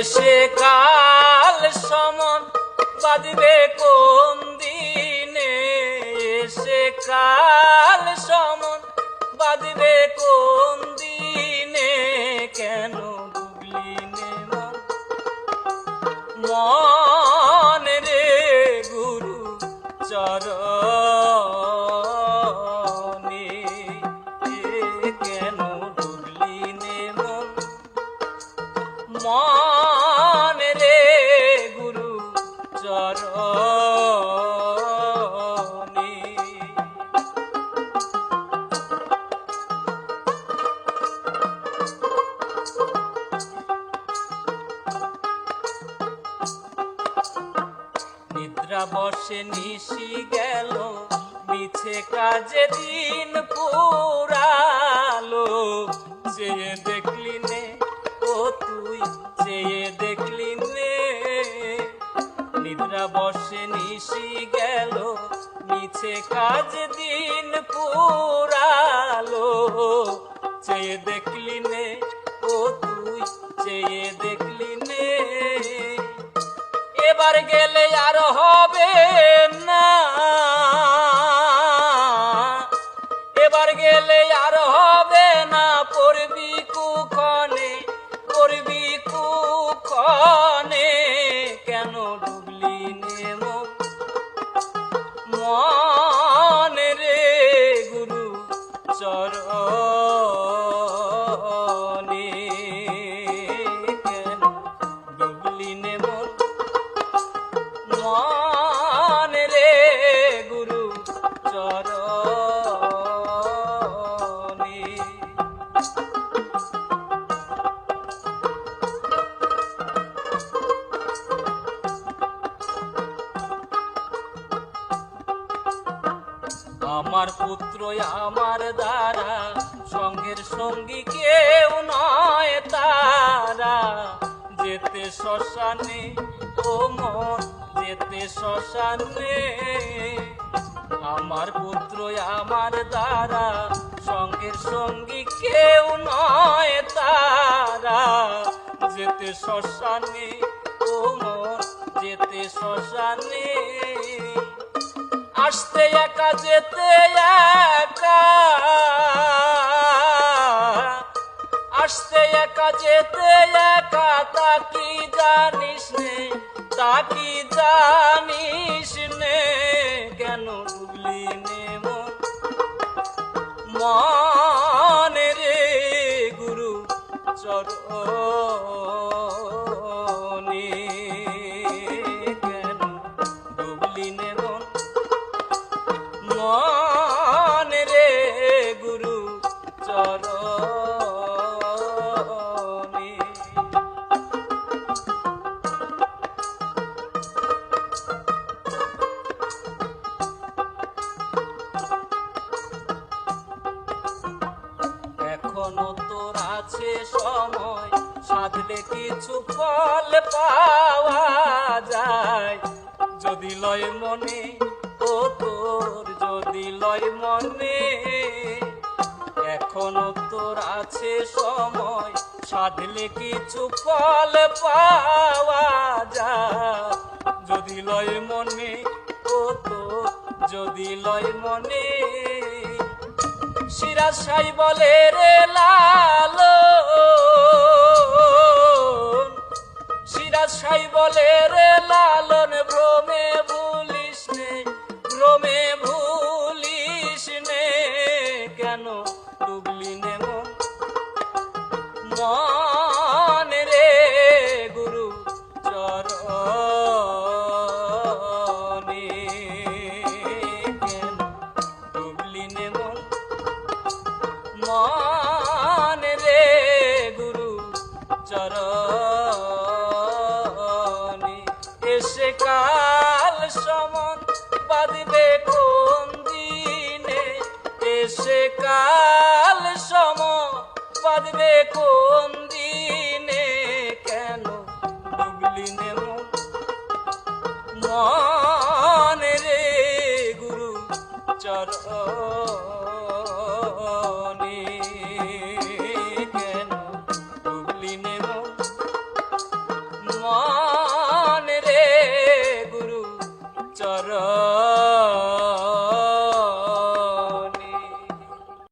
এসে কাল সমন বাঁধবে কোন দিনে? এসে কাল সমন বাঁধবে কোন দিনে? কেন ডুবলি মন নিদ্রা বসে নিশি গেল, মিছে কাজে দিন পুরালো। চেয়ে দেখলি নে, ও তুই চেয়ে দেখলি নে। নিদ্রা বসে নিশি গেল, মিছে কাজ দিন পুরালো। চেয়ে দেখলি নে, ও তুই চেয়ে দেখলি নে এবার গেলে আর হবে না। এবার গেলে আর হবে না পড়বি কুখনে পড়বি কুখনে। আমার পুত্র আমার দ্বারা, সঙ্গের সঙ্গী কেউ নয় তারা। যেতে শ্মশানে, ও মন, যেতে শ্মশানে। আমার পুত্র আমার দ্বারা, সঙ্গের সঙ্গী কেউ নয় তারা। যেতে শ্মশানে, ও মন, যেতে শ্মশানে। আসতে একা যেতে একা। আসতে একা যেতে একা, তা কি জানিস নে? তা কি জানিস নে? কেন ডুবলি নে মন সাধলে কিছু ফল পাওয়া যায়। যদি লয় মনে, ও তোর যদি লয় মনে, এখনও তোর আছে সময়, সাধলে কিছু ফল পাওয়া যায়। যদি লয় মনে, ও তোর যদি লয় মনে সিরাজ সাই বলে রে লালো। সাই বলে রে লালন ভ্রমে ভুলিস নে ভ্রমে ভুলিস নে কেন ডুবলি নে মন কাল সম বাঁধবে কোন দিনে? কেন ডুবলি মন রে গুরু চরণে